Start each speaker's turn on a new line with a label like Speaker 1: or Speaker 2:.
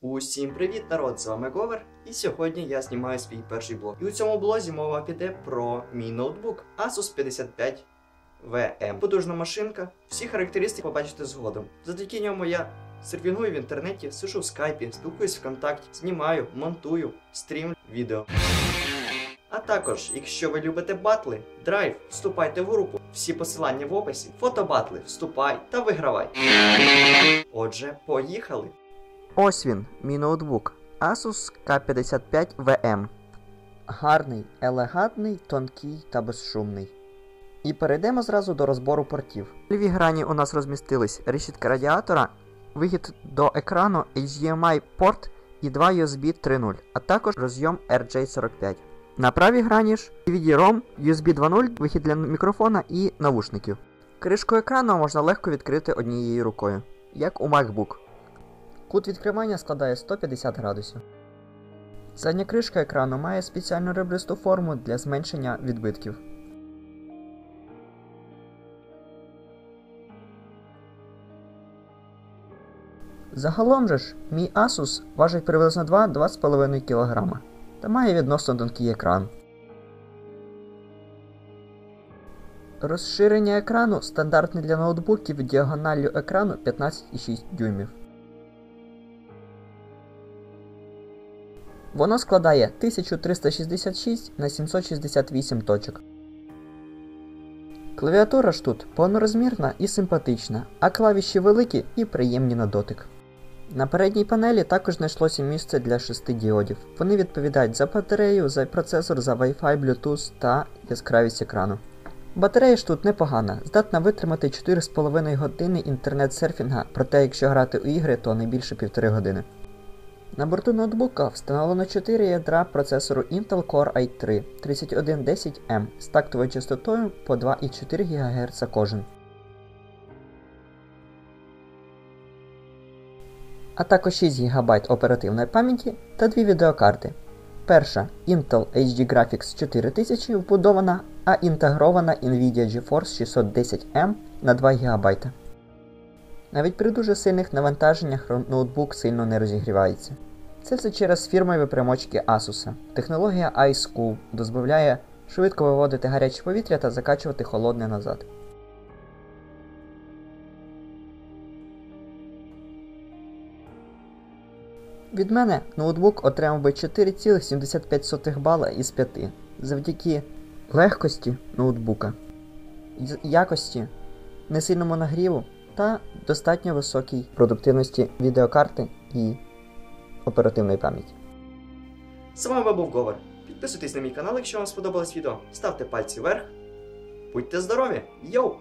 Speaker 1: Усім привіт, народ! З вами Говер, і сьогодні я знімаю свій перший блог. І у цьому блозі мова піде про мій ноутбук Asus 55 VM. Потужна машинка. Всі характеристики побачите згодом. Завдяки ньому я серфінгую в інтернеті, сижу в скайпі, спілкуюсь ВКонтакті, знімаю, монтую, стрім, відео. А також, якщо ви любите батли, драйв, вступайте в групу. Всі посилання в описі. Фотобатли, вступай та вигравай. Отже, поїхали. Ось він, мій ноутбук Asus K55 VM. Гарний, елегантний, тонкий та безшумний. І перейдемо зразу до розбору портів. В лівій грані у нас розмістились решітка радіатора, вихід до екрану HDMI порт і два USB 3.0, а також розйом RJ45. На правій грані ж DVD-ROM, USB 2.0, вихід для мікрофона і навушників. Кришку екрану можна легко відкрити однією рукою, як у MacBook. Кут відкривання складає 150 градусів. Задня кришка екрану має спеціальну ребристу форму для зменшення відбитків. Загалом же ж, мій Asus важить приблизно 2-2,5 кг та має відносно тонкий екран. Розширення екрану стандартне для ноутбуків діагоналлю екрану 15,6 дюймів. Воно складає 1366 на 768 точок. Клавіатура ж тут повнорозмірна і симпатична, а клавіші великі і приємні на дотик. На передній панелі також знайшлося місце для шести діодів. Вони відповідають за батарею, за процесор, за Wi-Fi, Bluetooth та яскравість екрану. Батарея ж тут непогана, здатна витримати 4,5 години інтернет-серфінга, проте якщо грати у ігри, то не більше 1,5 години. На борту ноутбука встановлено 4 ядра процесору Intel Core i3 3110M з тактовою частотою по 2,4 ГГц кожен. А також 6 ГБ оперативної пам'яті та дві відеокарти. Перша Intel HD Graphics 4000 вбудована, а інтегрована Nvidia GeForce 610M на 2 ГБ. Навіть при дуже сильних навантаженнях ноутбук сильно не розігрівається. Це все через фірмові примочки Asus. Технологія iSchool дозволяє швидко виводити гаряче повітря та закачувати холодне назад. Від мене ноутбук отримав би 4,75 бала із 5 завдяки легкості ноутбука, якості, несильному нагріву та достатньо високій продуктивності відеокарти і оперативної пам'яті. З вами був Говор. Підписуйтесь на мій канал, якщо вам сподобалось відео. Ставте пальці вверх. Будьте здорові! Йоу!